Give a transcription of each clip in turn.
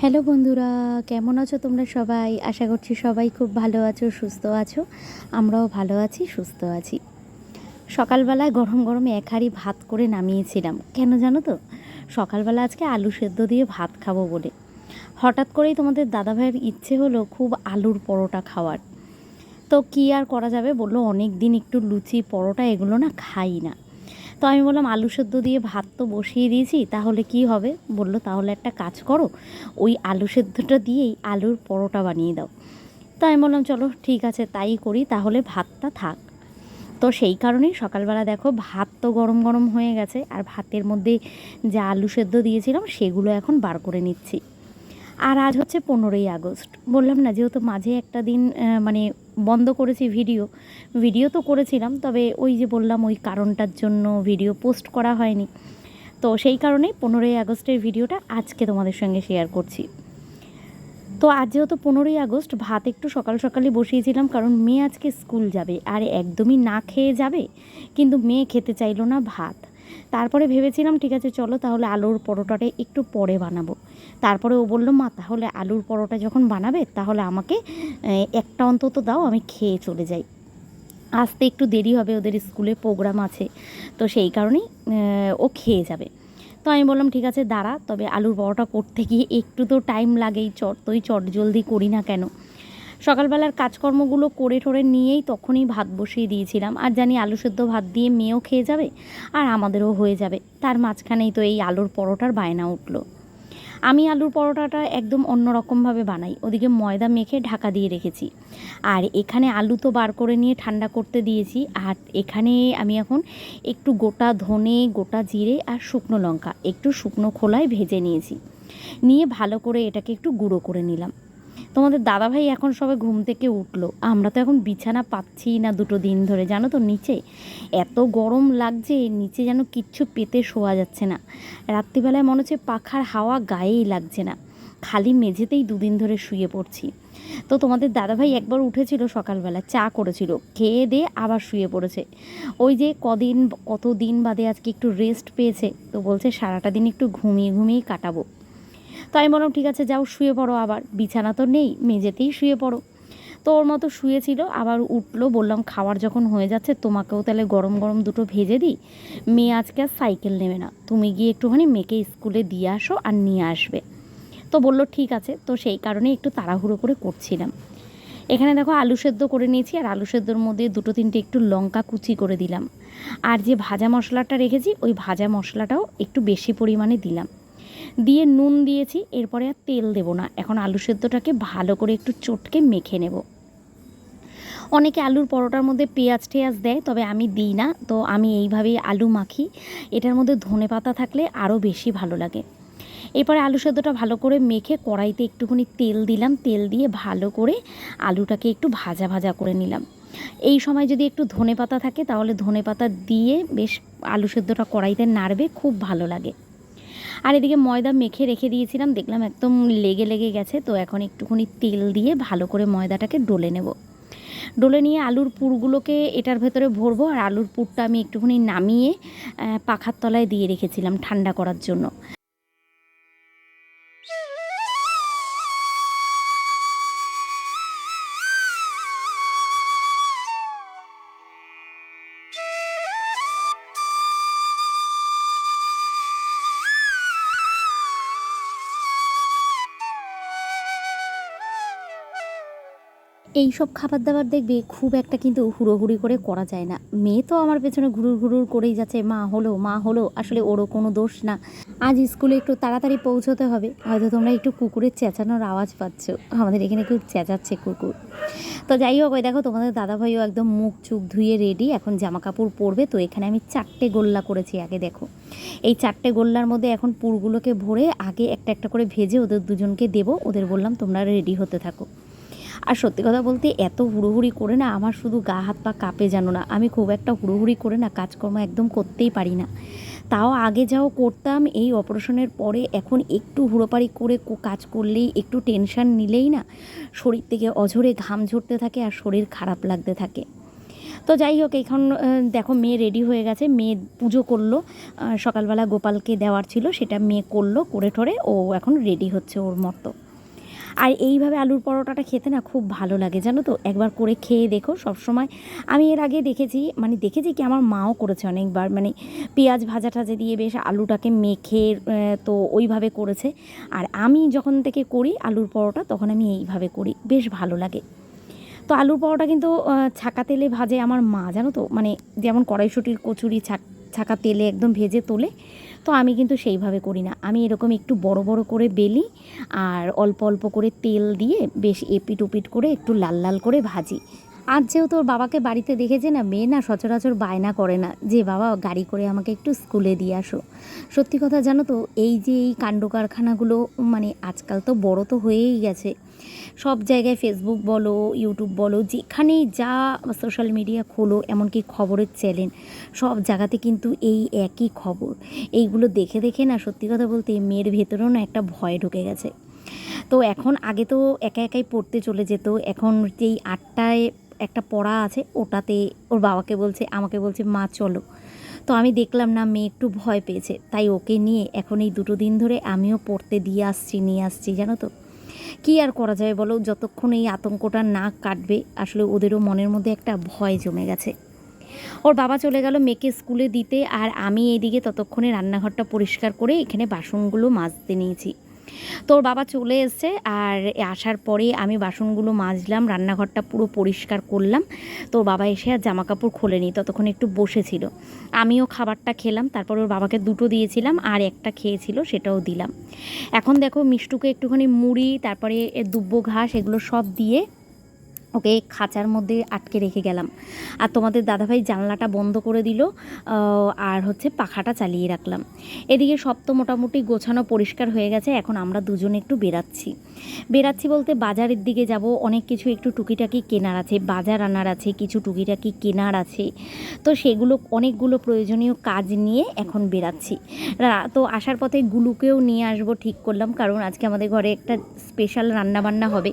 Hello বন্ধুরা, কেমন আছো তোমরা সবাই? আশা করছি সবাই খুব ভালো আছো, সুস্থ আছো। আমরাও ভালো আছি, সুস্থ আছি। সকালবেলায় গরম গরমে এক হাঁড়ি ভাত করে নামিয়েছিলাম। কেন জানো তো? সকালবেলা আজকে আলু সেদ্ধ দিয়ে ভাত খাব বলে। হঠাৎ করেই তোমাদের দাদাভাইয়ের ইচ্ছে হলো খুব আলুর পরোটা খাওয়ার। তো কী আর করা যাবে বলল অনেক দিন একটু লুচি, পরোটা এগুলো না খাই না। তো আমি বললাম, আলু সেদ্ধ দিয়ে ভাত তো বসিয়ে দিয়েছি, তাহলে কি হবে? বলল, তাহলে একটা কাজ করো, ওই আলু সেদ্ধটা দিয়েই আলুর পরোটা বানিয়ে দাও। তো আমি বললাম, চলো, ঠিক আছে, তাই করি, তাহলে ভাতটা থাক। তো সেই কারণেই সকালবেলা দেখো, ভাত তো গরম গরম হয়ে গেছে, আর ভাতের মধ্যে যে আলু সেদ্ধ দিয়েছিলাম, সেগুলো এখন বার করে নিচ্ছি। আর আজ হচ্ছে পনেরোই আগস্ট। বললাম না, যেহেতু মাঝে একটা দিন মানে বন্ধ করেছি ভিডিও ভিডিও তো করেছিলাম, তবে ওই যে বললাম ওই কারণটার জন্য ভিডিও পোস্ট করা হয়নি। তো সেই কারণেই পনেরোই আগস্টের ভিডিওটা আজকে তোমাদের সঙ্গে শেয়ার করছি। তো আজ যেহেতু পনেরোই আগস্ট, ভাত একটু সকাল সকালে বসিয়েছিলাম, কারণ মেয়ে আজকে স্কুল যাবে, আর একদমই না খেয়ে যাবে, কিন্তু মেয়ে খেতে চাইলো না ভাত। তারপরে ভেবেছিলাম, ঠিক আছে, চলো তাহলে আলুর পরোটাটা একটু পরে বানাবো। তারপরে ও বলল, মা, তাহলে আলুর পরোটা যখন বানাবে, তাহলে আমাকে একটা অন্তত দাও, আমি খেয়ে চলে যাই। আসতে একটু দেরি হবে, ওদের স্কুলে প্রোগ্রাম আছে, তো সেই কারণেই ও খেয়ে যাবে। তো আমি বললাম, ঠিক আছে, দাঁড়া, তবে আলুর পরোটা করতে গিয়ে একটু তো টাইম লাগেই, চট, তুই চট জলদি করি না কেন? সকালবেলার কাজকর্মগুলো করে ঠরে নিয়েই তখনই ভাত বসিয়ে দিয়েছিলাম, আর জানি আলু সেদ্ধ ভাত দিয়ে মেয়েও খেয়ে যাবে, আর আমাদেরও হয়ে যাবে। তার মাঝখানেই তো এই আলুর পরোটার বায়না উঠল। আমি আলুর পরোটাটা একদম অন্যরকমভাবে বানাই। ওদিকে ময়দা মেখে ঢাকা দিয়ে রেখেছি। আর এখানে আলু তো বার করে নিয়ে ঠান্ডা করতে দিয়েছি। আর এখানে আমি এখন একটু গোটা ধনে, গোটা জিরে আর শুকনো লঙ্কা, একটু শুকনো খোলায় ভেজে নিয়েছি। নিয়ে ভালো করে এটাকে একটু গুঁড়ো করে নিলাম। তোমাদের দাদাভাই এখন সবে ঘুম থেকে উঠল। আমরা তো এখন বিছানা পাচ্ছি না দুটো দিন ধরে, জানো তো নিচে। এত গরম লাগছে, নিচে যেন কিচ্ছু পেতে শোয়া যাচ্ছে না। রাত্রিবেলায় মনে হচ্ছে পাখার হাওয়া গায়েই লাগছে না। খালি মেঝেতেই দুদিন ধরে শুয়ে পড়ছি। তো তোমাদের দাদাভাই একবার উঠেছিল সকালবেলা, চা করেছিল, খেয়ে দিয়ে আবার শুয়ে পড়েছে। ওই যে কদিন কত দিন বাদে আজকে একটু রেস্ট পেয়েছে, তো বলছে সারাটা দিন একটু ঘুমিয়ে ঘুমিয়েই কাটাবো। তো আমি বললাম, ঠিক আছে, যাও, শুয়ে পড়ো আবার। বিছানা তো নেই, মেঝেতেই শুয়ে পড়ো। তো ওর মতো শুয়েছিল, আবার উঠল, বললাম, খাওয়ার যখন হয়ে যাচ্ছে, তোমাকেও তাহলে গরম গরম দুটো ভেজে দিই। মেয়ে আজকে আর সাইকেল নেবে না। তুমি গিয়ে একটুখানি মেয়েকে স্কুলে দিয়ে আসো আর নিয়ে আসবে। তো বলল, ঠিক আছে। তো সেই কারণে একটু তাড়াহুড়ো করে করছিলাম। এখানে দেখো, আলু সেদ্ধ করে নিয়েছি, আর আলু সেদ্ধর মধ্যে দুটো তিনটে একটু লঙ্কা কুচি করে দিলাম। আর যে ভাজা মশলাটা রেখেছি, ওই ভাজা মশলাটাও একটু বেশি পরিমাণে দিলাম। দিয়ে নুন দিয়েছি, এরপরে আর তেল দেবো না। এখন আলু সেদ্ধটাকে ভালো করে একটু চটকে মেখে নেব। অনেকে আলুর পরোটার মধ্যে পেঁয়াজ টেয়াজ দেয়, তবে আমি দিই না। তো আমি এইভাবেই আলু মাখি। এটার মধ্যে ধনে পাতা থাকলে আরও বেশি ভালো লাগে। এরপরে আলু সেদ্ধটা ভালো করে মেখে কড়াইতে একটুখানি তেল দিলাম। তেল দিয়ে ভালো করে আলুটাকে একটু ভাজা ভাজা করে নিলাম। এই সময় যদি একটু ধনে পাতা থাকে, তাহলে ধনে পাতা দিয়ে বেশ আলু সেদ্ধটা কড়াইতে নাড়বে, খুব ভালো লাগে। আর এদিকে ময়দা মেখে রেখে দিয়েছিলাম, দেখলাম একদম লেগে লেগে গেছে, তো এখন একটুখানি তেল দিয়ে ভালো করে ময়দাটাকে ডলে নেব। ডলে নিয়ে আলুর পুরগুলোকে এটার ভেতরে ভরবো, আর আলুর পুরটা আমি একটুখানি নামিয়ে পাখার তলায় দিয়ে রেখেছিলাম ঠান্ডা করার জন্য। এই সব খাবার দাবার দেখবে খুব একটা কিন্তু হুড়োহুড়ি করে করা যায় না। মেয়ে তো আমার পেছনে ঘুরুর ঘুরুর করেই যাচ্ছে, মা, হলো মা, হলো, আসলে ওরও কোনো দোষ না। আজ স্কুলে একটু তাড়াতাড়ি পৌঁছতে হবে, হয়তো তোমরা একটু কুকুরের চেঁচানোর আওয়াজ পাচ্ছ। আমাদের এখানে খুব চেঁচাচ্ছে কুকুর। তো যাই হোক, ওই দেখো তোমাদের দাদাভাইও একদম মুখ চুখ ধুয়ে রেডি এখন জামা কাপড় পরবে। তো এখানে আমি চারটে গোল্লা করেছি, আগে দেখো। এই চারটে গোল্লার মধ্যে এখন পুরগুলোকে ভরে আগে একটা একটা করে ভেজে ওদের দুজনকে দেবো। ওদের বললাম তোমরা রেডি হতে থাকো। আর সত্যি কথা বলতে এত হুড়োহুড়ি করে না আমার শুধু গা হাত পা কাঁপে জানো না। আমি খুব একটা হুড়োহুড়ি করে না কাজকর্ম একদম করতেই পারি না। তাও আগে যাও করতাম, এই অপারেশনের পরে এখন একটু হুড়োপাড়ি করে কাজ করলেই একটু টেনশন নিলেই না শরীর থেকে অঝরে ঘাম ঝরতে থাকে আর শরীর খারাপ লাগতে থাকে। তো যাই হোক, এখন দেখো মেয়ে রেডি হয়ে গেছে। মেয়ে পুজো করল। সকালবেলা গোপালকে দেওয়ার ছিল, সেটা মেয়ে করল, করে ঠরে ও এখন রেডি হচ্ছে ওর মতো। আর এইভাবে আলুর পরোটাটা খেতে না খুব ভালো লাগে, জানো তো? একবার করে খেয়ে দেখো, সবসময় আমি এর আগে দেখেছি মানে দেখেছি কি আমার মাও করেছে অনেকবার মানে পেঁয়াজ ভাজা টাজা দিয়ে বেশ আলুটাকে মেখে তো ওইভাবে করেছে। আর আমি যখন থেকে করি আলুর পরোটা, তখন আমি এইভাবে করি, বেশ ভালো লাগে। তো আলুর পরোটা কিন্তু ছাকা তেলে ভাজে আমার মা, জানো তো? মানে যেমন কড়াইশুটির কচুরি ছাকা তেলে একদম ভেজে তোলে তো আমি কিন্তু সেইভাবে করি না। আমি এরকম একটু বড় বড় করে বেলি আর অল্প অল্প করে তেল দিয়ে বেশ এপিট ওপিট করে একটু লাল লাল করে ভাজি। আজ যেহেতু ওর বাবাকে বাড়িতে দেখেছে না, মেয়ে না সচরাচর বায়না করে না। যে বাবা, গাড়ি করে আমাকে একটু স্কুলে দিয়ে আসো। সত্যি কথা জানো তো, এই যে এই কাণ্ড কারখানাগুলো মানে আজকাল তো বড় তো হয়েই গেছে। সব জায়গায় ফেসবুক বলো ইউটিউব বলো, যেখানেই যা সোশ্যাল মিডিয়া খোলো, এমনকি খবরের চ্যানেল সব জায়গাতে কিন্তু এই একই খবর। এইগুলো দেখে দেখে না, সত্যি কথা বলতে মেয়ের ভেতরেও না একটা ভয় ঢুকে গেছে। তো এখন আগে তো একা একাই পড়তে চলে যেত, এখন যেই আটটায় একটা পড়া আছে, ওটাতে ওর বাবাকে বলছে, আমাকে বলছে, মা, চলো। তো আমি দেখলাম না, মেয়ে একটু ভয় পেয়েছে। তাই ওকে নিয়ে এখন এই দুটো দিন ধরে আমিও পড়তে দিয়ে আসছি, নিয়ে আসছি, জানো তো। কী আর করা যায় বলো? যতক্ষণ এই আতঙ্কটা না কাটবে, আসলে ওদেরও মনের মধ্যে একটা ভয় জমে গেছে। ওর বাবা চলে গেল মেয়েকে স্কুলে দিতে, আর আমি এইদিকে ততক্ষণে রান্নাঘরটা পরিষ্কার করে এখানে বাসনগুলো মাজতে নিয়েছি। তো ওর বাবা চলে এসছে আর আসার পরে আমি বাসনগুলো মাজলাম, রান্নাঘরটা পুরো পরিষ্কার করলাম। তোর বাবা এসে আর জামা কাপড় খোলেনি, ততক্ষণ একটু বসেছিল। আমিও খাবারটা খেলাম, তারপর ওর বাবাকে দুটো দিয়েছিলাম আর একটা খেয়েছিল, সেটাও দিলাম। এখন দেখো মিষ্টুকে একটুখানি মুড়ি, তারপরে দুব্বো ঘাস, এগুলো সব দিয়ে ওকে খাঁচার মধ্যে আটকে রেখে গেলাম। আর তোমাদের দাদাভাই জানলাটা বন্ধ করে দিল আর হচ্ছে পাখাটা চালিয়ে রাখলাম। এদিকে সব তো মোটামুটি গোছানো পরিষ্কার হয়ে গেছে, এখন আমরা দুজনে একটু বেরাচ্ছি বেরাচ্ছি বলতে বাজারের দিকে যাব, অনেক কিছু একটু টুকিটাকি কেনার আছে, বাজার আনার আছে, কিছু টুকিটাকি কেনার আছে। তো সেগুলো, অনেকগুলো প্রয়োজনীয় কাজ নিয়ে এখন বেরাচ্ছি তো আসার পথে গুলুকেও নিয়ে আসব ঠিক করলাম, কারণ আজকে আমাদের ঘরে একটা স্পেশাল রান্নাবান্না হবে।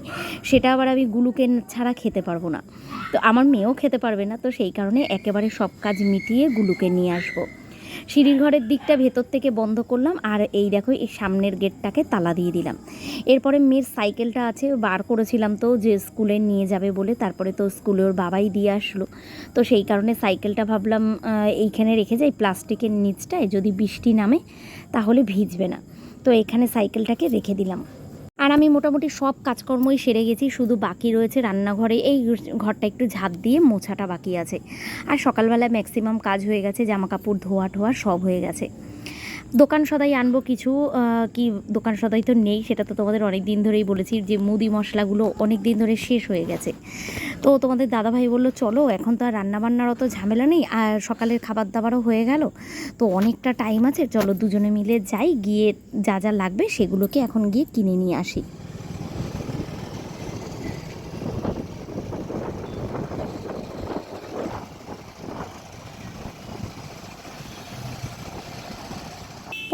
সেটা আবার আমি গুলুকে ছাড়া খেতে পারব না। তো আমার মেয়েও খেতে পারবে না, তো সেই কারণে একেবারে সব কাজ মিটিয়ে গুলুকে নিয়ে আসব। সিঁড়ির ঘরের দিকটা ভেতর থেকে বন্ধ করলাম আর এই দেখো, এই সামনের গেটটাকে তালা দিয়ে দিলাম। এরপরে মেয়ের সাইকেলটা আছে, বার করেছিলাম তো যে স্কুলে নিয়ে যাবে বলে, তারপরে তো স্কুলে ওর বাবাই দিয়ে আসলো। তো সেই কারণে সাইকেলটা ভাবলাম এইখানে রেখে যাই, প্লাস্টিকের নিচটায় যদি বৃষ্টি নামে তাহলে ভিজবে না। তো এখানে সাইকেলটাকে রেখে দিলাম। আর আমি মোটামুটি সব কাজকর্মই সেরে গেছি, শুধু বাকি রয়েছে রান্নাঘরে। এই ঘরটা একটু ঝাঁপ দিয়ে মোছাটা বাকি আছে। আর সকালবেলা ম্যাক্সিমাম কাজ হয়ে গেছে জামা কাপড় ধোয়া ঠোয়া সব হয়ে গেছে। দোকান সদাই আনব কিছু কি দোকান সদাই তো নেই, সেটা তো তোমাদের অনেক দিন ধরেই বলেছি যে মুদি মশলাগুলো অনেক দিন ধরে শেষ হয়ে গেছে। তো তোমাদের দাদাভাই বলল, চলো, এখন তো আর রান্নাবান্নার অত ঝামেলা নেই, আর সকালের খাবার দাবারও হয়ে গেল। তো অনেকটা টাইম আছে, চলো দুজনে মিলে যাই, গিয়ে যা যা লাগবে সেগুলোকে এখন গিয়ে কিনে নিয়ে আসি।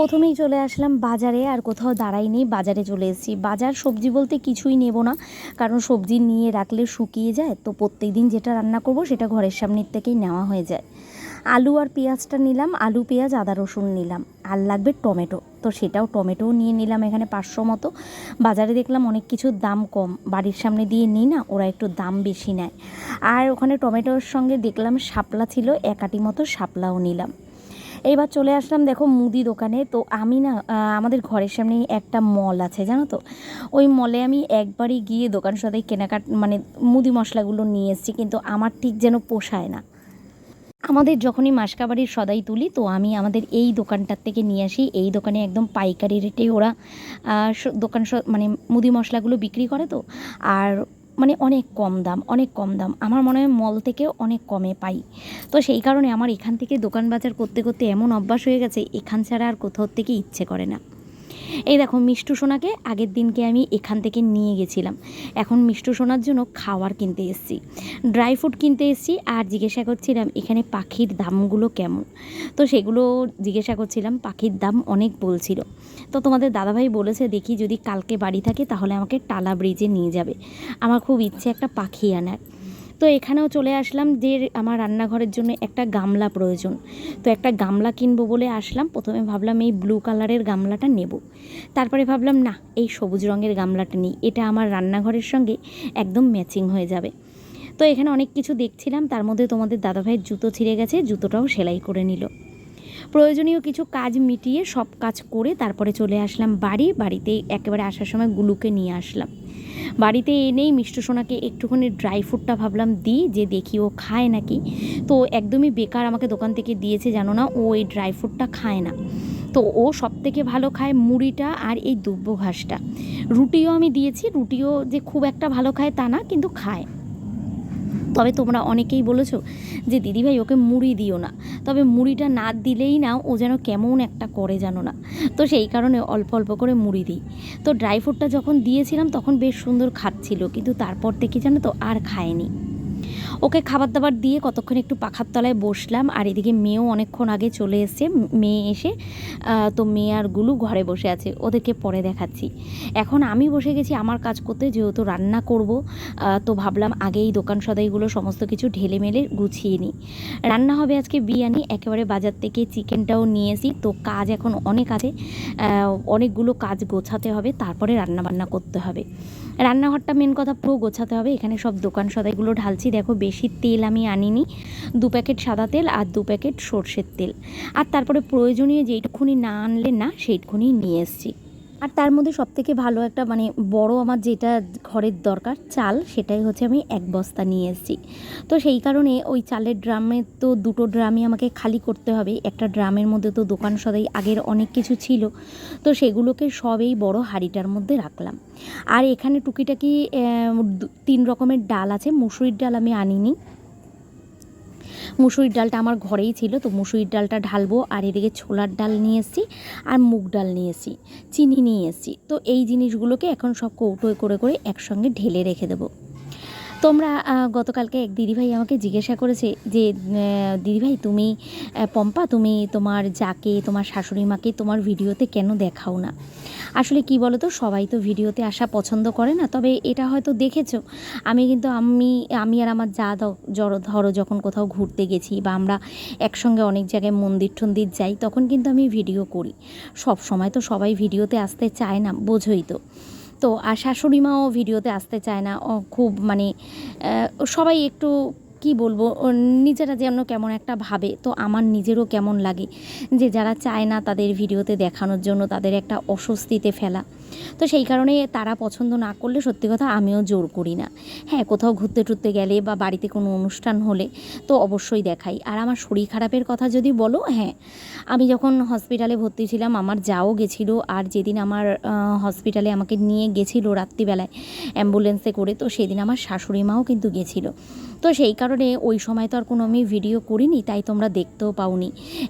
প্রথমেই চলে আসলাম বাজারে আর কোথাও দাঁড়াইনি, বাজারে চলে এসেছি। বাজার সবজি বলতে কিছুই নেব না, কারণ সবজি নিয়ে রাখলে শুকিয়ে যায়, তো প্রত্যেক দিন যেটা রান্না করব সেটা ঘরের সামনের থেকেই নেওয়া হয়ে যায়। আলু আর পেঁয়াজটা নিলাম, আলু, পেঁয়াজ, আদা, রসুন নিলাম। আর লাগবে টমেটো, তো সেটাও টমেটোও নিয়ে নিলাম এখানে পাঁচশো মতো। বাজারে দেখলাম অনেক কিছুর দাম কম, বাড়ির সামনে দিয়ে নিই না, ওরা একটু দাম বেশি নেয়। আর ওখানে টমেটোর সঙ্গে দেখলাম শাপলা ছিল একাটি মতো শাপলাও নিলাম। এইবার চলে আসলাম, দেখো মুদি দোকানে। তো আমি না আমাদের ঘরের সামনেই একটা মল আছে, জানো তো? ওই মলে আমি একবারই গিয়ে দোকান সদাই কেনাকাট মানে মুদি মশলাগুলো নিয়ে এসেছি, কিন্তু আমার ঠিক যেন পোষায় না। আমাদের যখনই মাসকাবাড়ির সদাই তুলি, তো আমি আমাদের এই দোকানটার থেকে নিয়ে আসি। এই দোকানে একদম পাইকারি রেটে ওরা দোকান মানে মুদি মশলাগুলো বিক্রি করে তো। আর মানে অনেক কম দাম, অনেক কম দাম। আমার মনে হয় মল থেকে অনেক কমে পাই। তো সেই কারণে আমার এখান থেকে দোকান বাজার করতে করতে এমন অভ্যাস হয়ে গেছে, এখান ছাড়া আর কোথাও থেকে ইচ্ছে করে না। এই দেখো মিষ্টু সোনাকে আগের দিনকে আমি এখান থেকে নিয়ে গেছিলাম। এখন মিষ্টু সোনার জন্য খাওয়ার কিনতে এসেছি। ড্রাই ফ্রুট কিনতে এসেছি আর জিজ্ঞাসা করছিলাম, এখানে পাখির দামগুলো কেমন? তো সেগুলো জিজ্ঞাসা করছিলাম, পাখির দাম অনেক বলছিল। তো তোমাদের দাদাভাই বলেছে, দেখি যদি কালকে বাড়ি থাকে তাহলে আমাকে টালা ব্রিজে নিয়ে যাবে। আমার খুব ইচ্ছে একটা পাখি আনার। তো এখানেও চলে আসলাম যে আমার রান্নাঘরের জন্য একটা গামলা প্রয়োজন। তো একটা গামলা কিনবো বলে আসলাম। প্রথমে ভাবলাম এই ব্লু কালারের গামলাটা নেব। তারপরে ভাবলাম, না, এই সবুজ রঙের গামলাটা নিই। এটা আমার রান্নাঘরের সঙ্গে একদম ম্যাচিং হয়ে যাবে। তো এখানে অনেক কিছু দেখছিলাম। তার মধ্যে তোমাদের দাদাভাইয়ের জুতো ছিঁড়ে গেছে, জুতোটাও সেলাই করে নিল। প্রয়োজনীয় কিছু কাজ মিটিয়ে সব কাজ করে তারপরে চলে আসলাম বাড়ি। বাড়িতে একেবারে আসার সময় গুলুকে নিয়ে আসলাম। বাড়িতে এনেই মিষ্টি সোনাকে একটুখানি ড্রাই ফ্রুটটা ভাবলাম দিই, যে দেখি ও খায় নাকি। তো একদমই বেকার আমাকে দোকান থেকে দিয়েছে জানো না ও এই ড্রাই ফ্রুটটা খায় না। তো ও সব থেকে ভালো খায় মুড়িটা আর এই দুব্য ঘাসটা। রুটিও আমি দিয়েছি, রুটিও যে খুব একটা ভালো খায় তা না, কিন্তু খায়। তবে তোমরা অনেকেই বলেছ যে, দিদিভাই, ওকে মুড়ি দিও না। তবে মুড়িটা না দিলেই না ও যেন কেমন একটা করে জানো না। তো সেই কারণে অল্প অল্প করে মুড়ি দিই। তো ড্রাই ফ্রুটটা যখন দিয়েছিলাম, তখন বেশ সুন্দর খাচ্ছিল, কিন্তু তারপর থেকে জানো তো আর খায়নি। ওকে খাবার দাবার দিয়ে কতক্ষণ একটু পাখার তলায় বসলাম, আর এদিকে মেয়েও অনেকক্ষণ আগে চলে এসছে। মেয়ে এসে তো মেয়ে আর গুলু ঘরে বসে আছে, ওদেরকে পরে দেখাচ্ছি। এখন আমি বসে গেছি আমার কাজ করতে, যেহেতু রান্না করব তো ভাবলাম আগেই দোকান সদাইগুলো সমস্ত কিছু ঢেলে মেলে গুছিয়ে নিই। রান্না হবে আজকে বিরিয়ানি, একেবারে বাজার থেকে চিকেনটাও নিয়েছি তো কাজ এখন অনেক আছে অনেকগুলো কাজ গোছাতে হবে, তারপরে রান্না বান্না করতে হবে। রান্নাঘরটা মেন কথা পুরো গোছাতে হবে। এখানে সব দোকান সদাইগুলো ঢালছি। দেখো বেশি তেল আমি আনিনি। দু প্যাকেট সাদা তেল আর দু প্যাকেট সর্ষের তেল। আর তারপরে প্রয়োজনীয় যেইটুকুনি না আনলে না, সেইটুকুনি নিয়ে এসছি। আর তার মধ্যে সবথেকে ভালো একটা মানে বড় আমার যেটা ঘরের দরকার চাল, সেটাই হচ্ছে আমি এক বস্তা নিয়ে এসেছি। তো সেই কারণে ওই চালের ড্রামে তো দুটো ড্রামই আমাকে খালি করতে হবে। একটা ড্রামের মধ্যে তো দোকান সদাই আগের অনেক কিছু ছিল। তো সেগুলোকে সব এই বড় হাঁড়িটার মধ্যে রাখলাম। আর এখানে টুকিটাকি তিন রকমের ডাল আছে। মুসুরির ডাল আমি আনিনি। মুসুরির ডালটা আমার ঘরেই ছিল, তো মুসুরির ডালটা ঢালবো, আর এদিকে ছোলার ডাল নিয়ে এসেছি, আর মুগ ডাল নিয়ে এসেছি, চিনি নিয়ে এসেছি। তো এই জিনিসগুলোকে এখন সব কৌটোয় করে করে একসঙ্গে ঢেলে রেখে দেবো। তোমরা গতকালকে এক দিদিভাই আমাকে জিজ্ঞাসা করেছে যে দিদিভাই তুমি পম্পা, তুমি তোমার যাকে, তোমার শাশুড়ি মাকে তোমার ভিডিওতে কেন দেখাও না? আসলে কি বলো তো সবাই তো ভিডিওতে আসা পছন্দ করে না, তবে এটা হয়তো দেখেছ। আমি কিন্তু, আমি আমি আর আমার যা জড়ো, ধরো যখন কোথাও ঘুরতে গেছি বা আমরা একসঙ্গে অনেক জায়গায় মন্দির টন্দির যাই, তখন কিন্তু আমি ভিডিও করি। সব সময় তো সবাই ভিডিওতে আসতে চায় না, বোঝোই তো। তো, আর শাশুড়ি মাও ভিডিওতে আসতে চায় না খুব মানে সবাই একটু কি বলব? নিজেরা যেন কেমন একটা ভাবে। তো আমার নিজেরও কেমন লাগে যে যারা চায় না তাদের ভিডিওতে দেখানোর জন্য তাদের একটা অস্বস্তিতে ফেলা। তো সেই কারণে তারা পছন্দ না করলে সত্যি কথা আমিও জোর করি না। হ্যাঁ কোথাও ঘুরতে টুরতে গেলে বা বাড়িতে কোনো অনুষ্ঠান হলে তো অবশ্যই দেখাই। আর আমার শরীর খারাপের কথা যদি বলো হ্যাঁ আমি যখন হসপিটালে ভর্তি ছিলাম, আমার যাও গেছিল। আর যেদিন আমার হসপিটালে আমাকে নিয়ে গেছিল রাত্রিবেলায় অ্যাম্বুলেন্সে করে, তো সেদিন আমার শাশুড়ি মাও কিন্তু গেছিল। তো সেই কারণে ওই সময় তো আর কোনো আমি ভিডিও করিনি, তাই তোমরা দেখতেও পাওনি।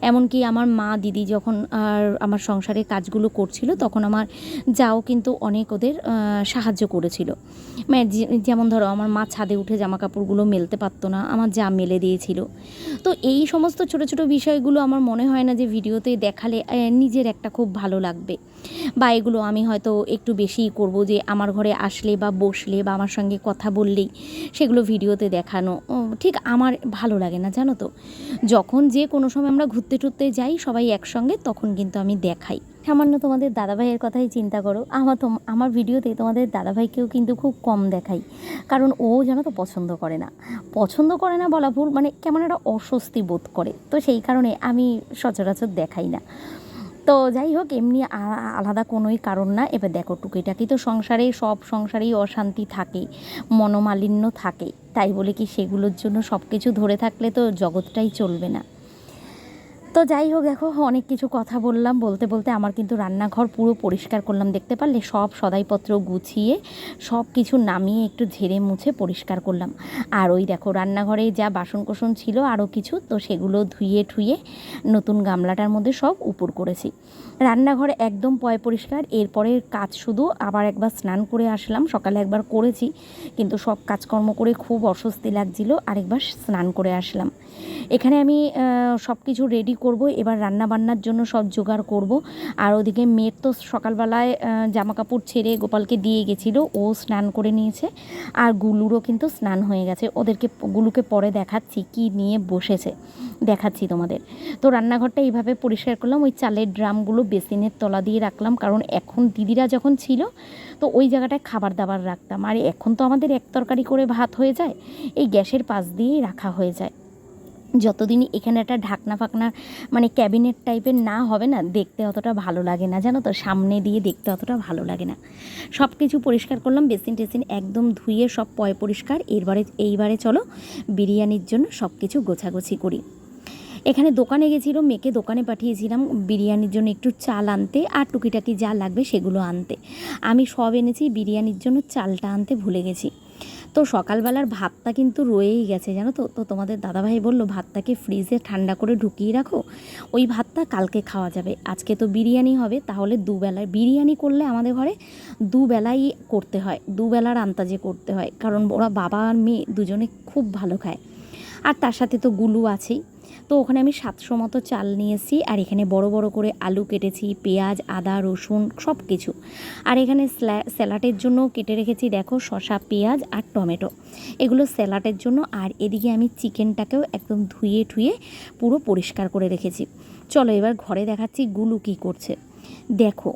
এমনকি আমার মা দিদি যখন আর আমার সংসারের কাজগুলো করছিল, তখন আমার যাও কিন্তু অনেক ওদের সাহায্য করেছিল। মানে যেমন ধরো আমার মা ছাদে উঠে জামা কাপড়গুলো মেলতে পারতো না, আমার যা মেলে দিয়েছিল। তো এই সমস্ত ছোট ছোট বিষয়গুলো আমার মনে হয় না যে ভিডিওতে দেখালে নিজের একটা খুব ভালো লাগবে। বা এগুলো আমি হয়তো একটু বেশিই করব যে আমার ঘরে আসলে বা বসলে বা আমার সঙ্গে কথা বললেই সেগুলো ভিডিওতে দেখানো। ঠিক আমার ভালো লাগে না, জানো তো? যখন যে কোনো সময় আমরা ঘুরতে টুরতে যাই, সবাই একসঙ্গে, তখন কিন্তু আমি দেখাই। সামান্য তোমাদের দাদাভাইয়ের কথাই চিন্তা করো। আমার তো আমার ভিডিওতে তোমাদের দাদাভাইকেও কিন্তু খুব কম দেখাই। কারণ ও জানো তো পছন্দ করে না। পছন্দ করে না বলা ভুল মানে কেমন একটা অস্বস্তি বোধ করে। তো সেই কারণে আমি সচরাচর দেখাই না। তো যাই হোক, এমনি আলাদা কোনোই কারণ না। এবার দেখো, টুকিটাকি তো সংসারে, সব সংসারেই অশান্তি থাকে, মনোমালিন্য থাকে। তাই বলে কি সেগুলোর জন্য সব কিছু ধরে থাকলে তো জগৎটাই চলবে না। তো যাই হোক, দেখো, অনেক কিছু কথা বললাম। বলতে বলতে আমার কিন্তু রান্নাঘর পুরো পরিষ্কার করলাম। দেখতে পারলে সব সদাইপত্র গুছিয়ে, সব কিছু নামিয়ে একটু ঝেড়ে মুছে পরিষ্কার করলাম। আর ওই দেখো, রান্নাঘরে যা বাসন কোসন ছিল আরও কিছু, তো সেগুলো ধুয়ে ঠুয়ে নতুন গামলাটার মধ্যে সব উপর করেছি। রান্নাঘরে একদম পয় পরিষ্কার এরপরের কাজ শুধু আবার একবার স্নান করে আসলাম। সকালে একবার করেছি, কিন্তু সব কাজকর্ম করে খুব অস্বস্তি লাগছিল, আরেকবার স্নান করে আসলাম। এখানে আমি সব কিছু রেডি করব, এবার রান্না বান্নার জন্য সব জোগাড় করব। আর ওদিকে মেয়ের তো সকালবেলায় জামা কাপড় ছেড়ে গোপালকে দিয়ে গেছিল, ও স্নান করে নিয়েছে। আর গুলুরও কিন্তু স্নান হয়ে গেছে। ওদেরকে গুলুকে পরে দেখাচ্ছি কি নিয়ে বসেছে। দেখাচ্ছি তোমাদের। তো রান্নাঘরটা এইভাবে পরিষ্কার করলাম, ওই চালের ড্রামগুলো বেসিনের তলা দিয়ে রাখলাম, কারণ এখন দিদিরা যখন ছিল, তো ওই জায়গাটায় খাবার দাবার রাখতাম। আর এখন তো আমাদের এক তরকারি করে ভাত হয়ে যায়, এই গ্যাসের পাশ দিয়েই রাখা হয়ে যায়। যতদিনই এখানে একটা ঢাকনা ফাকনা মানে ক্যাবিনেট টাইপের না হবে না, দেখতে অতটা ভালো লাগে না, জানো তো? সামনে দিয়ে দেখতে অতটা ভালো লাগে না। সব কিছু পরিষ্কার করলাম, বেসিন টেসিন একদম ধুয়ে সব পয় পরিষ্কার, এরবারে, এইবারে চলো বিরিয়ানির জন্য সব কিছু গোছাগুছি করি। এখানে দোকানে গেছিল, মেয়েকে দোকানে পাঠিয়েছিলাম বিরিয়ানির জন্য একটু চাল আনতে আর টুকিটাকি যা লাগবে সেগুলো আনতে। আমি সব এনেছি, বিরিয়ানির জন্য চালটা আনতে ভুলে গেছি। তো সকালবেলার ভাতটা কিন্তু রয়েই গেছে, জানো তো? তো তোমাদের দাদাভাই বলল, ভাতটাকে ফ্রিজে ঠান্ডা করে ঢুকিয়ে রাখো, ওই ভাতটা কালকে খাওয়া যাবে। আজকে তো বিরিয়ানি হবে, তাহলে দুবেলায় বিরিয়ানি করলে আমাদের ঘরে দুবেলাই করতে হয়, দুবেলার আন্তাজে করতে হয়। কারণ ওরা বাবা আর মেয়ে দুজনে খুব ভালো খায়। আর তার সাথে তো গুলু আছেই। তো ওখানে আমি সাতশো মতো চাল নিয়েছি আর এখানে বড় বড় করে আলু কেটেছি, পেঁয়াজ, আদা, রসুন সব কিছু আর এখানে স্যালাডের জন্য কেটে রেখেছি, দেখো, শসা, পেঁয়াজ আর টমেটো। এগুলো স্যালাডের জন্য আর এদিকে আমি চিকেনটাকেও একদম ধুয়ে ঠুয়ে পুরো পরিষ্কার করে রেখেছি। চলো এবার ঘরে দেখাচ্ছি গুলু কী করছে। দেখো,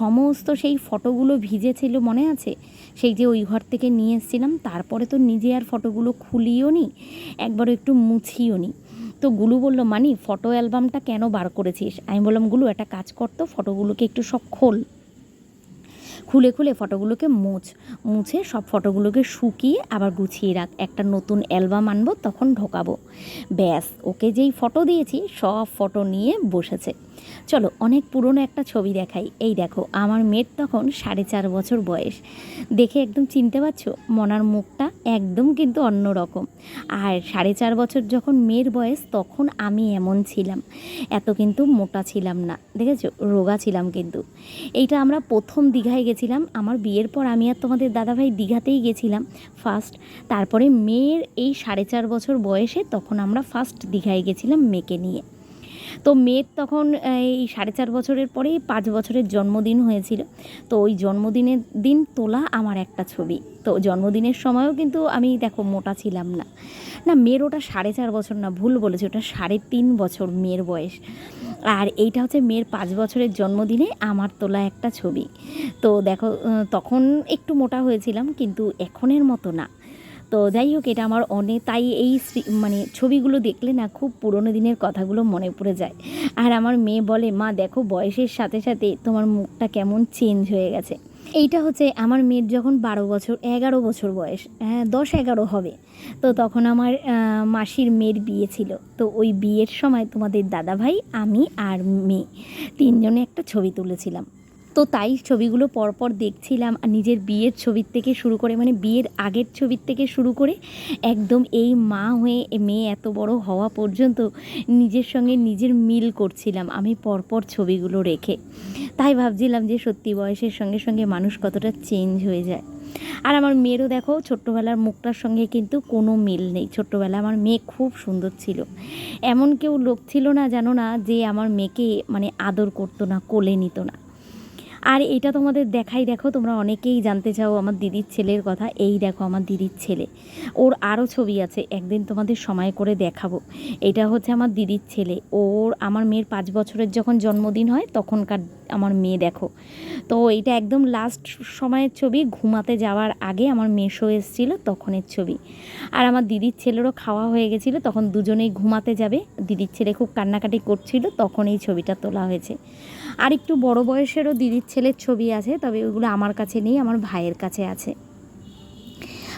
সমস্ত সেই ফটোগুলো ভিজেছিল মনে আছে? সেই যে ওই ঘর থেকে নিয়ে এসেছিলাম, তারপরে তো নিজে আর ফটোগুলো খুলিও নি একবারও একটু মুছিও নি তো গুলু বলল, মানি ফটো অ্যালবামটা কেন বার করেছিস? আমি বললাম, গুলু, একটা কাজ করতো ফটোগুলোকে একটু সব খোল। খুলে খুলে ফটোগুলোকে মুছ, মুছে সব ফটোগুলোকে শুকিয়ে আবার গুছিয়ে রাখ। একটা নতুন অ্যালবাম আনব, তখন ঢোকাবো। ব্যাস, ওকে যেই ফটো দিয়েছি, সব ফটো নিয়ে বসেছে। চলো, অনেক পুরনো একটা ছবি দেখাই। এই দেখো, আমার মেয়ের তখন সাড়ে চার বছর বয়স। দেখে একদম চিনতে পারছ? মনার মুখটা একদম কিন্তু অন্য রকম। আর সাড়ে চার বছর যখন মেয়ের বয়স, তখন আমি এমন ছিলাম। এত কিন্তু মোটা ছিলাম না, দেখেছ? রোগা ছিলাম কিন্তু। এইটা আমরা প্রথম দীঘায় গেছিলাম। আমার বিয়ের পর আমি আর তোমাদের দাদাভাই দীঘাতেই গেছিলাম ফার্স্ট তারপরে মেয়ের এই সাড়ে চার বছর বয়সে তখন আমরা ফার্স্ট দীঘায় গেছিলাম মেয়েকে নিয়ে। তো মেয়ের তখন, এই সাড়ে চার বছরের পরেই পাঁচ বছরের জন্মদিন হয়েছিল। তো ওই জন্মদিনের দিন তোলা আমার একটা ছবি। তো জন্মদিনের সময়ও কিন্তু আমি দেখো মোটা ছিলাম না। না, মেয়ের ওটা সাড়ে চার বছর না, ভুল বলেছি, ওটা সাড়ে তিন বছর মেয়ের বয়স। আর এইটা হচ্ছে মেয়ের পাঁচ বছরের জন্মদিনে আমার তোলা একটা ছবি। তো দেখো তখন একটু মোটা হয়েছিলাম, কিন্তু এখনের মতো না। তো যাই হোক, এটা আমার অনেক, তাই এই মানে ছবিগুলো দেখলে না খুব পুরোনো দিনের কথাগুলো মনে পড়ে যায়। আর আমার মেয়ে বলে, মা, দেখো বয়সের সাথে সাথে তোমার মুখটা কেমন চেঞ্জ হয়ে গেছে। এইটা হচ্ছে আমার মেয়ের যখন বারো বছর, এগারো বছর বয়স হ্যাঁ দশ এগারো হবে, তো তখন আমার মাসির মেয়ের বিয়ে ছিল। তো ওই বিয়ের সময় তোমাদের দাদাভাই, আমি আর মেয়ে, তিনজনে একটা ছবি তুলেছিলাম। তো তাই ছবিগুলো পরপর দেখছিলাম নিজের বিয়ের ছবির থেকে শুরু করে মানে বিয়ের আগের ছবির থেকে শুরু করে একদম এই মা হয়ে মেয়ে এত বড় হওয়া পর্যন্ত নিজের সঙ্গে নিজের মিল করছিলাম আমি পরপর ছবিগুলো রেখে। তাই ভাবছিলাম যে সত্যি বয়সের সঙ্গে সঙ্গে মানুষ কতটা চেঞ্জ হয়ে যায়। আর আমার মেয়েরও দেখো ছোট্টবেলার মুখটার সঙ্গে কিন্তু কোনো মিল নেই। ছোট্টবেলা আমার মেয়ে খুব সুন্দর ছিল। এমন কেউ লোক ছিল না জানো না যে আমার মেয়েকে মানে আদর করতো না, কোলে নিত না। আর এটা তোমাদের দেখাই, দেখো, তোমরা অনেকেই জানতে চাও আমার দিদির ছেলের কথা। এই দেখো, আমার দিদির ছেলে। ওর আরও ছবি আছে, একদিন তোমাদের সময় করে দেখাবো। এটা হচ্ছে আমার দিদির ছেলে। ওর, আমার মেয়ের পাঁচ বছরের যখন জন্মদিন হয়, তখনকার আমার মেয়ে দেখো। তো এটা একদম লাস্ট সময়ের ছবি, ঘুমাতে যাওয়ার আগে আমার মেশো এসেছিল, তখনের ছবি। আর আমার দিদির ছেলেরও খাওয়া হয়ে গেছিল, তখন দুজনেই ঘুমাতে যাবে। দিদির ছেলে খুব কান্নাকাটি করছিল, তখন এই ছবিটা তোলা হয়েছে। আর একটু বড় বয়সেরও দিদির ছেলের ছবি আছে, তবে ওগুলো আমার কাছে নেই, আমার ভাইয়ের কাছে আছে।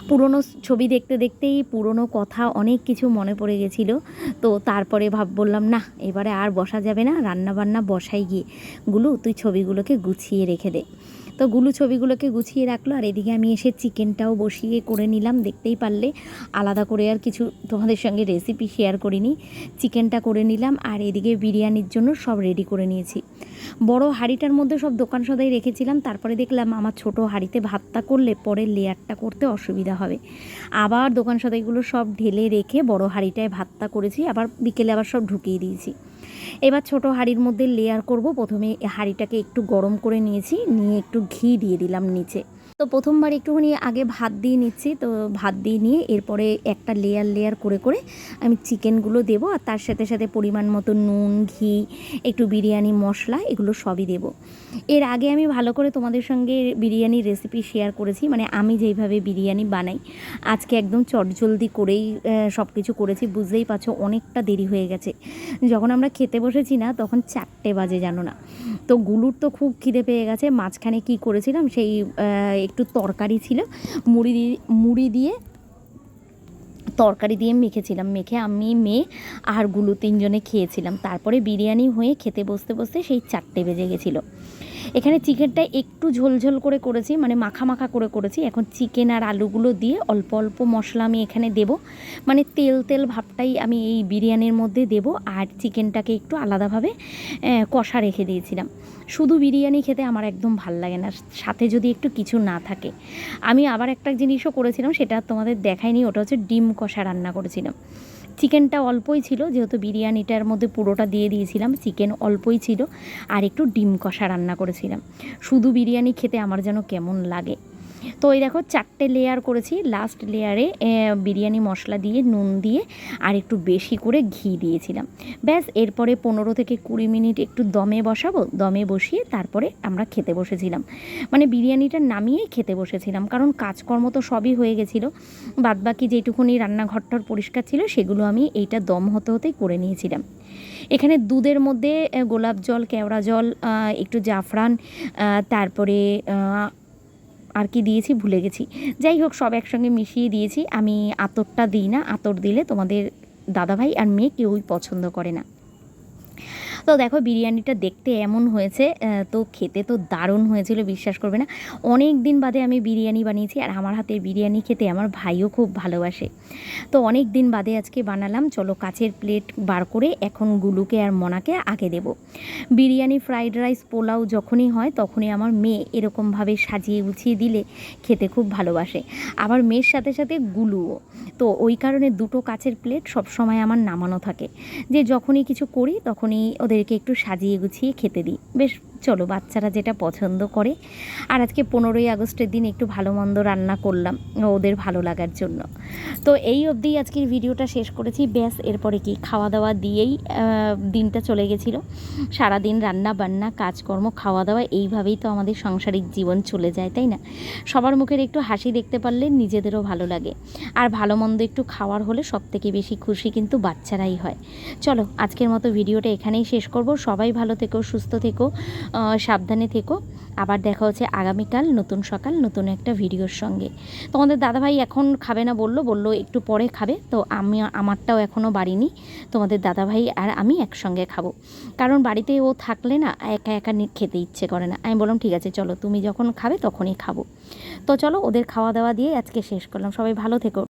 পুরনো ছবি দেখতে দেখতেই পুরনো কথা অনেক কিছু মনে পড়ে গেছিল। তো তারপরে ভাব বললাম না এবারে আর বসা যাবে না রান্না বান্না বসাই গিয়ে। গুলো, তুই ছবিগুলোকে গুছিয়ে রেখে দে। তো গুলু ছবিগুলোকে গুছিয়ে রাখল, আর এদিকে আমি এসে চিকেনটাও বসিয়ে করে নিলাম। দেখতেই পারলে আলাদা করে আর কিছু তোমাদের সঙ্গে রেসিপি শেয়ার করিনি। চিকেনটা করে নিলাম, আর এদিকে বিরিয়ানির জন্য সব রেডি করে নিয়েছি। বড় হাঁড়িটার মধ্যে সব দোকান সদাই রেখেছিলাম, তারপরে দেখলাম আমার ছোট হাঁড়িতে ভাতটা করলে পরে লেয়ারটা করতে অসুবিধা হবে। আবার দোকান সদাইগুলো সব ঢেলে রেখে বড় হাঁড়িটায় ভাতটা করেছি, আবার বিকেলে আবার সব ঢুকিয়ে দিয়েছি। এবার ছোট হাঁড়ির মধ্যে লেয়ার করব। প্রথমে হাঁড়িটাকে একটু গরম করে নিয়েছি, নিয়ে একটু ঘি দিয়ে দিলাম নিচে। তো প্রথমবার একটুখানি আগে ভাত দিয়ে নিচ্ছি, তো ভাত দিয়ে নিয়ে এরপরে একটা লেয়ার লেয়ার করে করে আমি চিকেনগুলো দেবো আর তার সাথে সাথে পরিমাণ মতো নুন, ঘি, একটু বিরিয়ানি, মশলা এগুলো সবই দেবো। এর আগে আমি ভালো করে তোমাদের সঙ্গে বিরিয়ানির রেসিপি শেয়ার করেছি মানে আমি যেইভাবে বিরিয়ানি বানাই, আজকে একদম চটজলদি করেই সব কিছু করেছি, বুঝতেই পারছ অনেকটা দেরি হয়ে গেছে। যখন আমরা খেতে বসেছি না, তখন চারটে বাজে জানো না। তো গুলুর তো খুব খিদে পেয়ে গেছে, মাঝখানে কি করেছিলাম, সেই একটু তরকারি ছিল, মুড়ি দিয়ে মুড়ি দিয়ে তরকারি দিয়ে মেখেছিলাম, মেখে আমি, মেয়ে আরগুলো তিনজনে খেয়েছিলাম। তারপরে বিরিয়ানি হয়ে খেতে বসতে বসতে সেই চারটে বেজে গেছিল। এখানে চিকেনটা একটু ঝোলঝোল করে করেছি মানে মাখা মাখা করে করেছি। এখন চিকেন আর আলুগুলো দিয়ে অল্প অল্প মশলা আমি এখানে দেব। মানে তেল তেল ভাবটাই আমি এই বিরিয়ানির মধ্যে দেব আর চিকেনটাকে একটু আলাদাভাবে কষা রেখে দিয়েছিলাম। শুধু বিরিয়ানি খেতে আমার একদম ভালো লাগে না, সাথে যদি একটু কিছু না থাকে। আমি আবার একটা জিনিসও করেছিলাম, সেটা তোমাদের দেখাইনি, ওটা হচ্ছে ডিম কষা রান্না করেছিলাম। চিকেনটা অল্পই ছিল, যেহেতু বিরিয়ানিটার মধ্যে পুরোটা দিয়ে দিয়েছিলাম, চিকেন অল্পই ছিল, আর একটু ডিম কষা রান্না করেছিলাম। শুধু বিরিয়ানি খেতে আমার যেন কেমন লাগে। তো এই দেখো চারটে লেয়ার করেছি। লাস্ট লেয়ারে বিরিয়ানি মশলা দিয়ে, নুন দিয়ে, আর একটু বেশি করে ঘি দিয়েছিলাম। ব্যাস, এরপরে পনেরো থেকে কুড়ি মিনিট একটু দমে বসাবো। দমে বসিয়ে তারপরে আমরা খেতে বসেছিলাম। মানে বিরিয়ানিটা নামিয়েই খেতে বসেছিলাম, কারণ কাজকর্ম তো সবই হয়ে গেছিল। বাদবাকি যেটুকুনি রান্নাঘরটার পরিষ্কার ছিল, সেগুলো আমি এইটা দম হতে হতেই করে নিয়েছিলাম। এখানে দুধের মধ্যে গোলাপ জল, কেওড়া জল একটু জাফরান তারপরে আর কি দিয়েছি ভুলে গেছি। যাই হোক, সব একসঙ্গে মিশিয়ে দিয়েছি। আমি আতরটা দিই না, আতর দিলে তোমাদের দাদাভাই আর মেয়ে কেউই পছন্দ করে না। তো দেখো বিরিয়ানিটা দেখতে এমন হয়েছে তো খেতে তো দারুণ হয়েছিল, বিশ্বাস করবে না। অনেক দিন বাদে আমি বিরিয়ানি বানিয়েছি আর আমার হাতের বিরিয়ানি খেতে আমার ভাইও খুব ভালোবাসে। তো অনেক দিন বাদে আজকে বানালাম, চলো কাচের প্লেট বার করে এখন গুলুকে আর মনাকে আগে দেব। বিরিয়ানি, ফ্রাইড রাইস, পোলাও যখনই হয় তখনই আমার মেয়ে এরকমভাবে সাজিয়ে গুছিয়ে দিলে খেতে খুব ভালোবাসে। আবার মেয়ের সাথে সাথে গুলুও। তো ওই কারণে দুটো কাচের প্লেট সবসময় আমার নামানো থাকে। যে যখনই কিছু করি তখনই ওদেরকে একটু সাজিয়ে গুছিয়ে খেতে দিই। বেশ চলো বাচ্চারা যেটা পছন্দ করে। আর আজকে পনেরোই আগস্টের দিন একটু ভালো মন্দ রান্না করলাম, ওদের ভালো লাগার জন্য। তো এই অবধি আজকের ভিডিওটা শেষ করেছি। ব্যাস, এরপরে কি? খাওয়া দাওয়া দিয়েই দিনটা চলে গেছিল। সারাদিন রান্না বান্না, কাজকর্ম খাওয়া দাওয়া এইভাবেই তো আমাদের সাংসারিক জীবন চলে যায়, তাই না? সবার মুখের একটু হাসি দেখতে পারলে নিজেদেরও ভালো লাগে। আর ভালো মন্দ একটু খাওয়ার হলে সব থেকে বেশি খুশি কিন্তু বাচ্চারাই হয়। চলো, আজকের মতো ভিডিওটা এখানেই শেষ করব। সবাই ভালো থেকো, সুস্থ থেকো। সাবধানে থেকো। আবার দেখা হচ্ছে আগামীকাল নতুন সকাল, নতুন একটা ভিডিওর সঙ্গে। তোমাদের দাদাভাই এখন খাবে না বলল বলল একটু পরে খাবে। তো আমি, আমারটাও এখনও বাড়িনি। তোমাদের দাদাভাই আর আমি একসঙ্গে খাব। কারণ বাড়িতে ও থাকলে না, একা একা খেতে ইচ্ছে করে না। আমি বললাম, ঠিক আছে, চলো। তুমি যখন খাবে তখনই খাব। তো চলো, ওদের খাওয়া দাওয়া দিয়ে আজকে শেষ করলাম। সবাই ভালো থেকো।